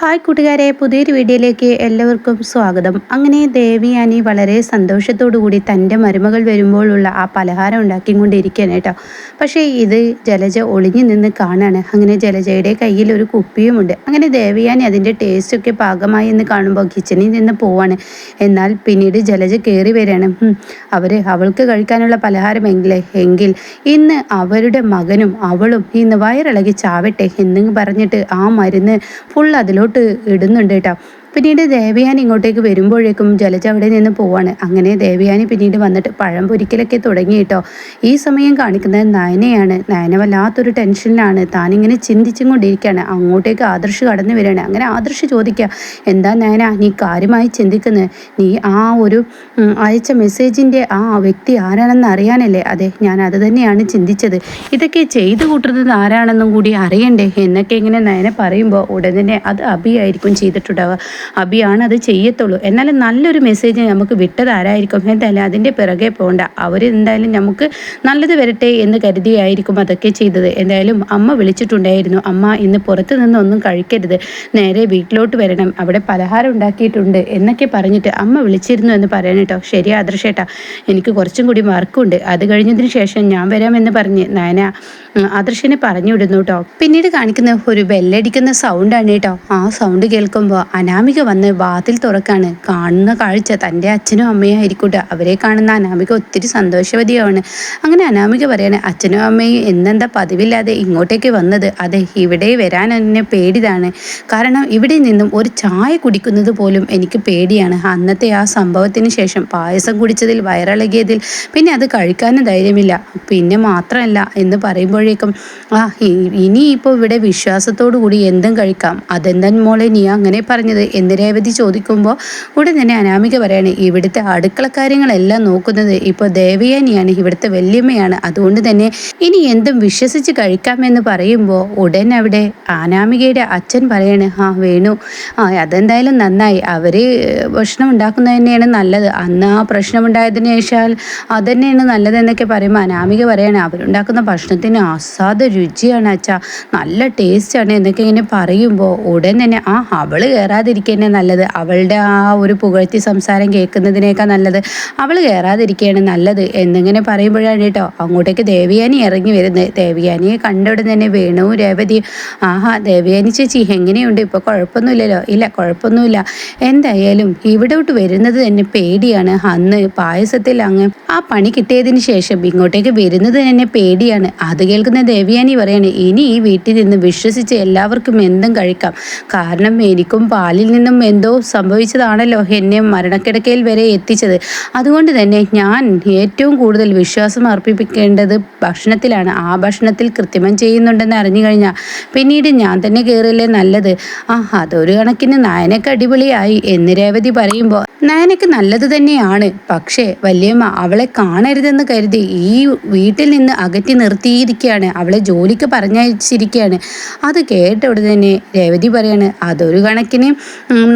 Hi കൂട്ടുകാരെ പുതിയൊരു വീഡിയോയിലേക്ക് എല്ലാവർക്കും സ്വാഗതം. അങ്ങനെ ദേവിയാനി വളരെ കൂടി തന്റെ മരുമകൾ വരുമ്പോഴുള്ള ആ പലഹാരം ഉണ്ടാക്കി ഉണ്ടാക്കിക്കൊണ്ടിരിക്കുകയാണ് കേട്ടോ. പക്ഷേ ഇത് ജലജ ഒളിഞ്ഞു നിന്ന് കാണാണ്. അങ്ങനെ ജലജയുടെ കയ്യിൽ ഒരു കുപ്പിയുമുണ്ട്. അങ്ങനെ ദേവിയാനി അതിന്റെ ടേസ്റ്റൊക്കെ പാകമായി എന്ന് കാണുമ്പോൾ കിച്ചണിൽ നിന്ന് പോവാണ്. എന്നാൽ പിന്നീട് ജലജ കയറി വരികയാണ്. അവർ അവൾക്ക് കഴിക്കാനുള്ള പലഹാരം എങ്കിലേ എങ്കിൽ ഇന്ന് അവരുടെ മകനും അവളും ഇന്ന് വയറിളകി ചാവട്ടെ എന്നും പറഞ്ഞിട്ട് ആ മരുന്ന് ഫുൾ അതിലോട്ട് ഇങ്ങോട്ട് ഇടുന്നുണ്ട് കേട്ടോ. പിന്നീട് ദേവയാനി ഇങ്ങോട്ടേക്ക് വരുമ്പോഴേക്കും ജലജ അവിടെ നിന്ന് പോവാണ്. അങ്ങനെ ദേവയാനി പിന്നീട് വന്നിട്ട് പഴം പൊരിക്കലൊക്കെ തുടങ്ങി കേട്ടോ. ഈ സമയം കാണിക്കുന്നത് നയനയാണ്. നയന വല്ലാത്തൊരു ടെൻഷനിലാണ്. താനിങ്ങനെ ചിന്തിച്ചും കൊണ്ടിരിക്കുകയാണ് അങ്ങോട്ടേക്ക് ആദർശ് കടന്നു വരികയാണ്. അങ്ങനെ ആദർശ് ചോദിക്കുക എന്താ നയന നീ കാര്യമായി ചിന്തിക്കുന്നത് നീ ആ ഒരു അയച്ച മെസ്സേജിന്റെ ആ വ്യക്തി ആരാണെന്ന് അറിയാനല്ലേ? അതെ ഞാൻ അത് തന്നെയാണ് ചിന്തിച്ചത്. ഇതൊക്കെ ചെയ്തു കൂട്ടുന്നത് ആരാണെന്നും കൂടി അറിയണ്ടേ? എന്നൊക്കെ ഇങ്ങനെ നയന പറയുമ്പോൾ ഉടനെ അത് അഭിയായിരിക്കും ചെയ്തിട്ടുണ്ടാവുക. അബിയാണ് അത് ചെയ്യത്തുള്ളൂ. എന്നാലും നല്ലൊരു മെസ്സേജ് നമുക്ക് വിട്ടത് ആരായിരിക്കും? എന്തായാലും അതിന്റെ പിറകെ പോകണ്ട അവർ എന്തായാലും നമുക്ക് നല്ലത് വരട്ടെ എന്ന് കരുതിയായിരിക്കും അതൊക്കെ ചെയ്തത്. എന്തായാലും അമ്മ വിളിച്ചിട്ടുണ്ടായിരുന്നു. അമ്മ ഇന്ന് പുറത്ത് നിന്നൊന്നും കഴിക്കരുത്. നേരെ വീട്ടിലോട്ട് വരണം. അവിടെ പലഹാരം ഉണ്ടാക്കിയിട്ടുണ്ട് എന്നൊക്കെ പറഞ്ഞിട്ട് അമ്മ വിളിച്ചിരുന്നു എന്ന് പറയണം കേട്ടോ. ശരി ആദർശേട്ടാ എനിക്ക് കുറച്ചും കൂടി വർക്കുണ്ട് അത് കഴിഞ്ഞതിന് ശേഷം ഞാൻ വരാമെന്ന് പറഞ്ഞ്. നയന ആദർശനെ പറഞ്ഞു വിടുന്നു കേട്ടോ പിന്നീട് കാണിക്കുന്ന ഒരു ബെല്ലടിക്കുന്ന സൗണ്ടാണ് കേട്ടോ ആ സൗണ്ട് കേൾക്കുമ്പോൾ അനാമിക വന്ന് വാതിൽ തുറക്കാണ്. കാണുന്ന കാഴ്ച തന്റെ അച്ഛനും അമ്മയും ആയിരിക്കൂട്ടോ. അവരെ കാണുന്ന അനാമിക ഒത്തിരി സന്തോഷവതിയാണ്. അങ്ങനെ അനാമിക പറയാണ് അച്ഛനും അമ്മയും എന്നെന്താ പതിവില്ലാതെ ഇങ്ങോട്ടേക്ക് വന്നത്? അതെ ഇവിടെ വരാൻ എന്നെ പേടിതാണ്. കാരണം ഇവിടെ നിന്നും ഒരു ചായ കുടിക്കുന്നത് പോലും എനിക്ക് പേടിയാണ്. അന്നത്തെ ആ സംഭവത്തിന് ശേഷം പായസം കുടിച്ചതിൽ വയറിളകിയതിൽ പിന്നെ അത് കഴിക്കാനും ധൈര്യമില്ല. പിന്നെ മാത്രമല്ല എന്ന് പറയുമ്പോഴേക്കും ആ ഇനി ഇവിടെ വിശ്വാസത്തോടു കൂടി എന്തും കഴിക്കാം. അതെന്താ മോളെ നീ അങ്ങനെ പറഞ്ഞത്? എന്ന് രേവതി ചോദിക്കുമ്പോൾ ഉടൻ തന്നെ അനാമിക പറയാണ് ഇവിടുത്തെ അടുക്കള കാര്യങ്ങളെല്ലാം നോക്കുന്നത് ഇപ്പോൾ ദേവയാനിയാണ് ഇവിടുത്തെ വല്യമ്മയാണ്. അതുകൊണ്ട് തന്നെ ഇനി എന്തും വിശ്വസിച്ച് കഴിക്കാമെന്ന് പറയുമ്പോൾ ഉടൻ അവിടെ അനാമികയുടെ അച്ഛൻ പറയാണ് ആ വേണു. ആ അതെന്തായാലും നന്നായി. അവർ ഭക്ഷണം ഉണ്ടാക്കുന്നത് തന്നെയാണ് നല്ലത്. അന്ന് ആ പ്രശ്നമുണ്ടായതിനു ശേഷം അതുതന്നെയാണ് നല്ലതെന്നൊക്കെ പറയുമ്പോൾ അനാമിക പറയാണ് അവരുണ്ടാക്കുന്ന ഭക്ഷണത്തിന് അസാധ രുചിയാണ് അച്ഛാ. നല്ല ടേസ്റ്റാണ് എന്നൊക്കെ ഇങ്ങനെ പറയുമ്പോൾ ഉടൻ തന്നെ ആ അവൾ കയറാതിരിക്കുന്നതന്നെ നല്ലത്. അവളുടെ ആ ഒരു പുകഴ്ത്തി സംസാരം കേൾക്കുന്നതിനേക്കാൾ നല്ലത് അവൾ കയറാതിരിക്കുകയാണ് നല്ലത് എന്നിങ്ങനെ പറയുമ്പോഴാണ് കേട്ടോ അങ്ങോട്ടേക്ക് ദേവിയാനി ഇറങ്ങി വരുന്നത്. ദേവിയാനിയെ കണ്ടവിടെ തന്നെ വേണു രേവതി ആഹാ ദേവിയാനി ചേച്ചി എങ്ങനെയുണ്ട്? ഇപ്പോൾ കുഴപ്പമൊന്നുമില്ലല്ലോ? ഇല്ല കുഴപ്പമൊന്നുമില്ല. എന്തായാലും ഇവിടോട്ട് വരുന്നത് തന്നെ പേടിയാണ്. അന്ന് പായസത്തിൽ അങ്ങ് ആ പണി കിട്ടിയതിന് ശേഷം ഇങ്ങോട്ടേക്ക് വരുന്നത് തന്നെ പേടിയാണ്. അത് കേൾക്കുന്ന ദേവിയാനി പറയാണ് ഇനി ഈ വീട്ടിൽ നിന്ന് വിശ്വസിച്ച് എല്ലാവർക്കും എന്തും കഴിക്കാം. കാരണം എനിക്കും പാലിൽ നിന്നും എന്തോ സംഭവിച്ചതാണല്ലോ എന്നെ മരണക്കിടക്കയിൽ വരെ എത്തിച്ചത്. അതുകൊണ്ട് തന്നെ ഞാൻ ഏറ്റവും കൂടുതൽ വിശ്വാസം അർപ്പിപ്പിക്കേണ്ടത് ഭക്ഷണത്തിലാണ്. ആ ഭക്ഷണത്തിൽ കൃത്രിമം ചെയ്യുന്നുണ്ടെന്ന് അറിഞ്ഞു കഴിഞ്ഞാൽ പിന്നീട് ഞാൻ തന്നെ കയറില്ലേ നല്ലത്. ആ അതൊരു കണക്കിന് നയനൊക്കെ അടിപൊളിയായി എന്ന് രേവതി പറയുമ്പോൾ നയനക്ക് നല്ലത് തന്നെയാണ്. പക്ഷേ വല്യമ്മ അവളെ കാണരുതെന്ന് കരുതി ഈ വീട്ടിൽ നിന്ന് അകറ്റി നിർത്തിയിരിക്കുകയാണ് അവളെ ജോലിക്ക് പറഞ്ഞയച്ചിരിക്കുകയാണ് അത് കേട്ട ഉടനെ തന്നെ രേവതി പറയാണ് അതൊരു കണക്കിന്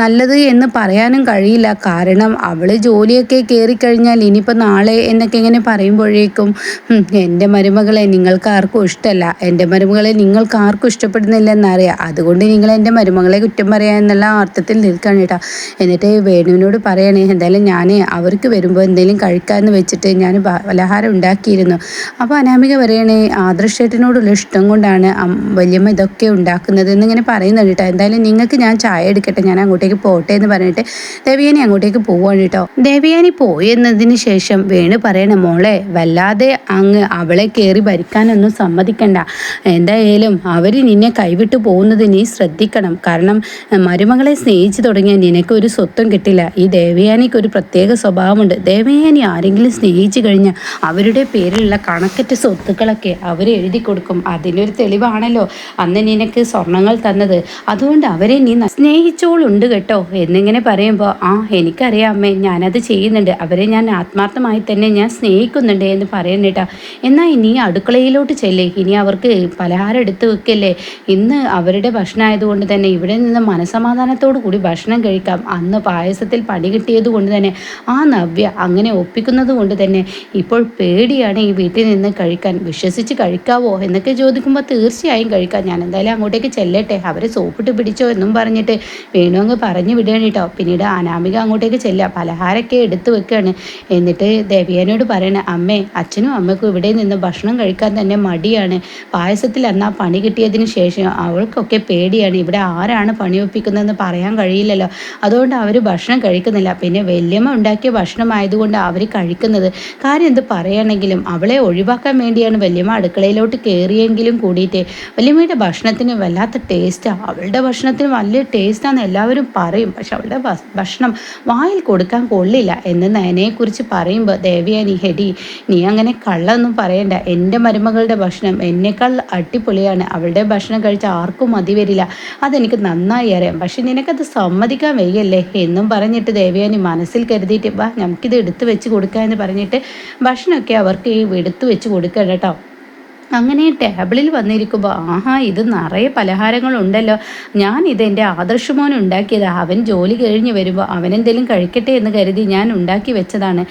നല്ലത് എന്ന് പറയാനും കഴിയില്ല. കാരണം അവൾ ജോലിയൊക്കെ കയറിക്കഴിഞ്ഞാൽ ഇനിയിപ്പോൾ നാളെ എന്നൊക്കെ ഇങ്ങനെ പറയുമ്പോഴേക്കും എന്റെ മരുമകളെ നിങ്ങൾക്ക് ആർക്കും ഇഷ്ടമല്ല എന്റെ മരുമകളെ നിങ്ങൾക്ക് ആർക്കും ഇഷ്ടപ്പെടുന്നില്ലെന്നറിയാം. അതുകൊണ്ട് നിങ്ങൾ എന്റെ മരുമകളെ കുറ്റം പറയാൻ എന്നുള്ള അർത്ഥത്തിൽ നിൽക്കണം കേട്ടോ. എന്നിട്ട് വേണുവിനോട് പറയണേ എന്തായാലും ഞാൻ അവർക്ക് വരുമ്പോൾ എന്തെങ്കിലും കഴിക്കാമെന്ന് വെച്ചിട്ട് ഞാൻ പലഹാരം ഉണ്ടാക്കിയിരുന്നു. അപ്പോൾ അനാമിക പറയണേ ആദർശേട്ടനോടുള്ള ഇഷ്ടം കൊണ്ടാണ് വലിയമ്മ ഇതൊക്കെ ഉണ്ടാക്കുന്നത് എന്നിങ്ങനെ പറയുന്നുണ്ട് കേട്ടോ. എന്തായാലും നിങ്ങൾക്ക് ഞാൻ ചായ എടുക്കട്ടെ ഞാൻ അങ്ങോട്ടേക്ക് പോട്ടെ എന്ന് പറഞ്ഞിട്ട് ദേവിയാനി അങ്ങോട്ടേക്ക് പോവാണ് കേട്ടോ. ദേവിയാനി പോയെന്നതിന് ശേഷം വേണു പറയണ മോളെ വല്ലാതെ അങ്ങ് അവളെ കയറി ഭരിക്കാനൊന്നും സമ്മതിക്കണ്ട. എന്തായാലും അവർ നിന്നെ കൈവിട്ടു പോകുന്നത് നീ ശ്രദ്ധിക്കണം. കാരണം മരുമകളെ സ്നേഹിച്ചു തുടങ്ങിയാൽ നിനക്ക് ഒരു സ്വത്തും കിട്ടില്ല. ഈ ദേവയാനിക്ക് ഒരു പ്രത്യേക സ്വഭാവമുണ്ട്. ദേവയാനി ആരെങ്കിലും സ്നേഹിച്ചു കഴിഞ്ഞാൽ അവരുടെ പേരിലുള്ള കണക്കറ്റ് സ്വത്തുക്കളൊക്കെ അവർ എഴുതി കൊടുക്കും. അതിനൊരു തെളിവാണല്ലോ. അന്ന് നിനക്ക് സ്വർണങ്ങൾ തന്നത്. അതുകൊണ്ട് അവരെ നീ സ്നേഹിച്ചോളുണ്ട് കേട്ടോ. എന്നിങ്ങനെ പറയുമ്പോൾ ആ എനിക്കറിയാം അമ്മേ ഞാനത് ചെയ്യുന്നുണ്ട്. അവരെ ഞാൻ ആത്മാർത്ഥമായി തന്നെ ഞാൻ സ്നേഹിക്കുന്നുണ്ട് എന്ന് പറയുന്നേട്ടാ എന്നാൽ ഇനി അടുക്കളയിലോട്ട് ചെല്ലേ? ഇനി അവർക്ക് പലഹാരം എടുത്ത് വെക്കല്ലേ? ഇന്ന് അവരുടെ ഭക്ഷണമായതുകൊണ്ട് തന്നെ ഇവിടെ നിന്ന് മനസമാധാനത്തോടു കൂടി ഭക്ഷണം കഴിക്കാം. അന്ന് പായസത്തിൽ പണി കിട്ടിയത് കൊണ്ട് തന്നെ ആ നവ്യ അങ്ങനെ ഒപ്പിക്കുന്നത് കൊണ്ട് തന്നെ ഇപ്പോൾ പേടിയാണ് ഈ വീട്ടിൽ നിന്ന് കഴിക്കാൻ. വിശ്വസിച്ച് കഴിക്കാവോ എന്നൊക്കെ ചോദിക്കുമ്പോൾ തീർച്ചയായും കഴിക്കാം. ഞാൻ എന്തായാലും അങ്ങോട്ടേക്ക് ചെല്ലട്ടെ. അവരെ സോപ്പിട്ട് പിടിച്ചോ എന്നും പറഞ്ഞിട്ട് വേണു അങ്ങ് പറഞ്ഞു വിടുകയാണ് കേട്ടോ പിന്നീട് അനാമിക അങ്ങോട്ടേക്ക് ചെല്ലുക. പലഹാരമൊക്കെ എടുത്തു വെക്കുകയാണ്. എന്നിട്ട് ദേവിയനോട് പറയണ അമ്മേ അച്ഛനും അമ്മയ്ക്കും ഇവിടെ നിന്ന് ഭക്ഷണം കഴിക്കാൻ തന്നെ മടിയാണ്. പായസത്തിൽ അന്നാ പണി കിട്ടിയതിന് ശേഷം അവൾക്കൊക്കെ പേടിയാണ്. ഇവിടെ ആരാണ് പണി ഒപ്പിക്കുന്നതെന്ന് പറയാൻ കഴിയില്ലല്ലോ. അതുകൊണ്ട് അവർ ഭക്ഷണം കഴിക്കുന്നില്ല. പിന്നെ വല്യമ്മ ഉണ്ടാക്കിയ ഭക്ഷണമായതുകൊണ്ട് അവർ കഴിക്കുന്നത്. കാര്യം എന്ത് പറയുകയാണെങ്കിലും അവളെ ഒഴിവാക്കാൻ വേണ്ടിയാണ് വല്യമ്മ അടുക്കളയിലോട്ട് കയറിയെങ്കിലും കൂടിയിട്ട്. വല്യമ്മയുടെ ഭക്ഷണത്തിന് വല്ലാത്ത ടേസ്റ്റാണ് അവളുടെ ഭക്ഷണത്തിന് വലിയ ടേസ്റ്റാന്ന് എല്ലാവരും പറയും. പക്ഷെ അവളുടെ ഭക്ഷണം വായിൽ കൊടുക്കാൻ കൊള്ളില്ല എന്ന് നയനയെക്കുറിച്ച് പറയുമ്പോൾ ദേവിയാനി ഹെഡി നീ അങ്ങനെ കള്ളൊന്നും പറയണ്ട. എന്റെ മരുമകളുടെ ഭക്ഷണം എന്നേക്കാൾ അടിപൊളിയാണ്. അവളുടെ ഭക്ഷണം കഴിച്ച ആർക്കും മതി വരില്ല. അതെനിക്ക് നന്നായി അറിയാം. പക്ഷെ നിനക്കത് സമ്മതിക്കാൻ വയ്യല്ലേ? എന്നും പറഞ്ഞിട്ട് ദേവയാനി മനസ്സിൽ കരുതിയിട്ട് വാ നമുക്കിത് എടുത്തു വെച്ച് കൊടുക്കാമെന്ന് പറഞ്ഞിട്ട് ഭക്ഷണമൊക്കെ അവർക്ക് എടുത്തു വെച്ച് കൊടുക്കണം കേട്ടോ. അങ്ങനെ ടേബിളിൽ വന്നിരിക്കുമ്പോൾ ആഹാ ഇത് നിറയെ പലഹാരങ്ങളുണ്ടല്ലോ. ഞാൻ ഇത് എന്റെ ആദർശമോൻ ഉണ്ടാക്കിയത്. അവൻ ജോലി കഴിഞ്ഞ് വരുമ്പോൾ അവനെന്തെങ്കിലും കഴിക്കട്ടെ എന്ന് കരുതി ഞാൻ ഉണ്ടാക്കി വെച്ചതാണ്.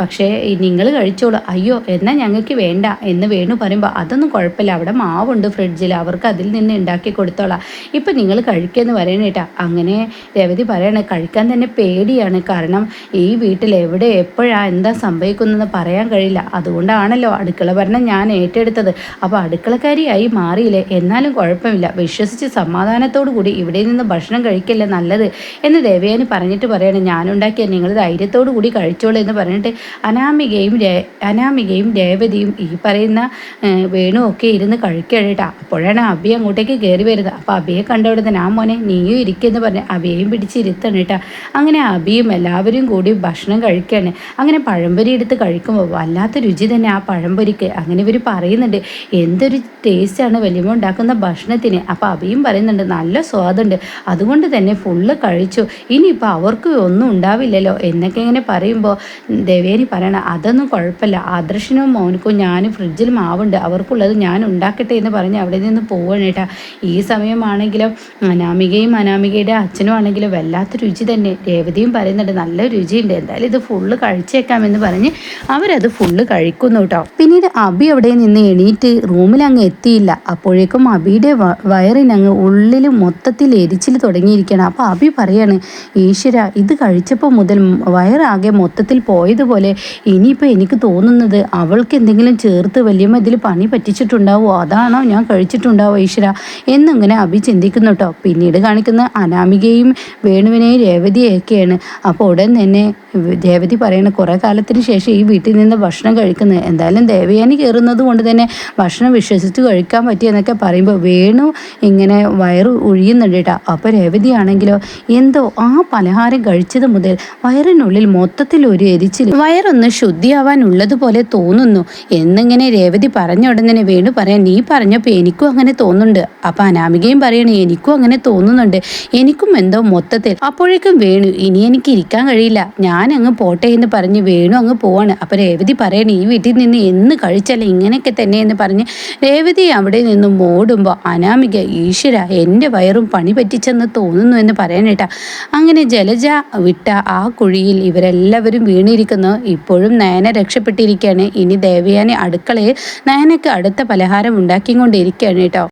പക്ഷേ നിങ്ങൾ കഴിച്ചോളൂ. അയ്യോ എന്നാൽ ഞങ്ങൾക്ക് വേണ്ട എന്ന് വേണു പറയുമ്പോൾ അതൊന്നും കുഴപ്പമില്ല. അവിടെ മാവുണ്ട് ഫ്രിഡ്ജിൽ അവർക്ക് അതിൽ നിന്ന് ഉണ്ടാക്കി കൊടുത്തോളാം. ഇപ്പം നിങ്ങൾ കഴിക്കുമെന്ന് പറയണേട്ടാ അങ്ങനെ രവതി പറയണേ കഴിക്കാൻ തന്നെ പേടിയാണ്. കാരണം ഈ വീട്ടിൽ എവിടെ എപ്പോഴാണ് എന്താ സംഭവിക്കുന്നതെന്ന് പറയാൻ കഴിയില്ല. അതുകൊണ്ടാണല്ലോ അടുക്കള ഭരണം ഞാൻ ഏറ്റെടുത്തത്. അപ്പോൾ അടുക്കളക്കാരിയായി മാറിയില്ലേ? എന്നാലും കുഴപ്പമില്ല. വിശ്വസിച്ച് സമാധാനത്തോടു കൂടി ഇവിടെ നിന്ന് ഭക്ഷണം കഴിക്കല്ലേ നല്ലത് എന്ന് ദേവയാനി പറഞ്ഞിട്ട് പറയണം. ഞാനുണ്ടാക്കിയ നിങ്ങൾ ധൈര്യത്തോടു കൂടി കഴിച്ചോളൂ എന്ന് പറഞ്ഞിട്ട് അനാമികയും അനാമികയും രേവതിയും ഈ പറയുന്ന വേണു ഒക്കെ ഇരുന്ന് കഴിക്കഴട്ടാ അപ്പോഴാണ് അബി അങ്ങോട്ടേക്ക് കയറി വരുന്നത്. അപ്പോൾ അബിയെ കണ്ടവിടെ തന്നെ ആ മോനെ നീയും ഇരിക്കുമെന്ന് പറഞ്ഞ് അബിയെയും പിടിച്ചിരുത്തണം കേട്ടാ. അങ്ങനെ അബിയും എല്ലാവരും കൂടി ഭക്ഷണം കഴിക്കുകയാണ്. അങ്ങനെ പഴംപൊരി എടുത്ത് കഴിക്കുമ്പോൾ വല്ലാത്ത രുചി തന്നെ ആ പഴംപൊരിക്ക്. അങ്ങനെ ഇവർ പറയുന്നുണ്ട്. എന്തൊരു ടേസ്റ്റാണ് വലിയമ്മ ഉണ്ടാക്കുന്ന ഭക്ഷണത്തിന്. അപ്പോൾ അബിയും പറയുന്നുണ്ട് നല്ല സ്വാദുണ്ട് അതുകൊണ്ട് തന്നെ ഫുള്ള് കഴിച്ചു. ഇനിയിപ്പോൾ അവർക്ക് ഒന്നും ഉണ്ടാവില്ലല്ലോ. എന്നൊക്കെ ഇങ്ങനെ പറയുമ്പോൾ ദേവേനി പറയണം അതൊന്നും കുഴപ്പമില്ല. ആദർശനും മോനക്കും ഞാൻ ഫ്രിഡ്ജിൽ മാവുണ്ട്. അവർക്കുള്ളത് ഞാൻ ഉണ്ടാക്കട്ടെ എന്ന് പറഞ്ഞ് അവിടെ നിന്ന് പോവാണ് കേട്ടാ. ഈ സമയമാണെങ്കിലും അനാമികയും അനാമികയുടെ അച്ഛനും ആണെങ്കിലും വല്ലാത്ത രുചി തന്നെ. രേവതിയും പറയുന്നുണ്ട് നല്ല രുചിയുണ്ട്. എന്തായാലും ഇത് ഫുള്ള് കഴിച്ചേക്കാമെന്ന് പറഞ്ഞ് അവരത് ഫുള്ള് കഴിക്കുന്നു കേട്ടോ. പിന്നീട് അബി അവിടെ നിന്ന് എണീ എണീറ്റ് റൂമിൽ അങ്ങ് എത്തിയില്ല. അപ്പോഴേക്കും അബിയുടെ വയറിനങ്ങ് ഉള്ളിൽ മൊത്തത്തിൽ എരിച്ചിൽ തുടങ്ങിയിരിക്കണം അപ്പോൾ അബി പറയാണ് ഈശ്വര ഇത് കഴിച്ചപ്പോൾ മുതൽ വയറാകെ മൊത്തത്തിൽ പോയതുപോലെ ഇനിയിപ്പോൾ എനിക്ക് തോന്നുന്നത് അവൾക്ക് എന്തെങ്കിലും ചേർത്ത് വലിയമ്മ ഇതിൽ പണി പറ്റിച്ചിട്ടുണ്ടാവോ? അതാണോ ഞാൻ കഴിച്ചിട്ടുണ്ടാവോ ഈശ്വര? എന്നിങ്ങനെ അബി ചിന്തിക്കുന്നു കേട്ടോ പിന്നീട് കാണിക്കുന്ന അനാമികയും വേണുവിനെയും രേവതിയൊക്കെയാണ് അപ്പോൾ ഉടൻ തന്നെ രേവതി പറയണ കുറേ കാലത്തിന് ശേഷം ഈ വീട്ടിൽ നിന്ന് ഭക്ഷണം കഴിക്കുന്നത്. എന്തായാലും ദേവയാനി കയറുന്നത് കൊണ്ട് തന്നെ ഭക്ഷണം വിശ്വസിച്ച് കഴിക്കാൻ പറ്റിയെന്നൊക്കെ പറയുമ്പോൾ വേണു ഇങ്ങനെ വയറ് ഒഴിയുന്നുണ്ട് കേട്ടോ അപ്പോൾ രേവതിയാണെങ്കിലോ എന്തോ ആ പലഹാരം കഴിച്ചത് മുതൽ വയറിനുള്ളിൽ മൊത്തത്തിൽ ഒരു എരിച്ചിൽ വയറൊന്ന് ശുദ്ധിയാവാനുള്ളതുപോലെ തോന്നുന്നു. എന്നിങ്ങനെ രേവതി പറഞ്ഞ ഉടനെ വേണു പറയാൻ നീ പറഞ്ഞപ്പോൾ എനിക്കും അങ്ങനെ തോന്നുന്നുണ്ട്. അപ്പം അനാമികയും പറയണേ എനിക്കും അങ്ങനെ തോന്നുന്നുണ്ട്. എനിക്കും എന്തോ മൊത്തത്തിൽ അപ്പോഴേക്കും വേണു ഇനി എനിക്ക് ഇരിക്കാൻ കഴിയില്ല. ഞാൻ അങ്ങ് പോട്ടെ എന്ന് പറഞ്ഞ് വേണു അങ്ങ് പോവാണ്. അപ്പം രേവതി പറയണേ ഈ വീട്ടിൽ നിന്ന് എന്ന് കഴിച്ചല്ല ഇങ്ങനെയൊക്കെ തന്നെ എന്ന് പറഞ്ഞ് രേവതി അവിടെ നിന്നും ഓടുമ്പോൾ അനാമിക ഈശ്വര എന്റെ വയറും പണി പറ്റിച്ചെന്ന് തോന്നുന്നു എന്ന് പറയാനേട്ടാ അങ്ങനെ ജലജ വിട്ട ആ കുഴിയിൽ ഇവരെല്ലാവരും വീണിരിക്കുന്നു. ഇപ്പോഴും നയന രക്ഷപ്പെട്ടിരിക്കുകയാണ്. ഇനി ദേവയാനി അടുക്കളയിൽ നയനക്ക് അടുത്ത പലഹാരം ഉണ്ടാക്കിക്കൊണ്ടിരിക്കുകയാണ് കേട്ടോ.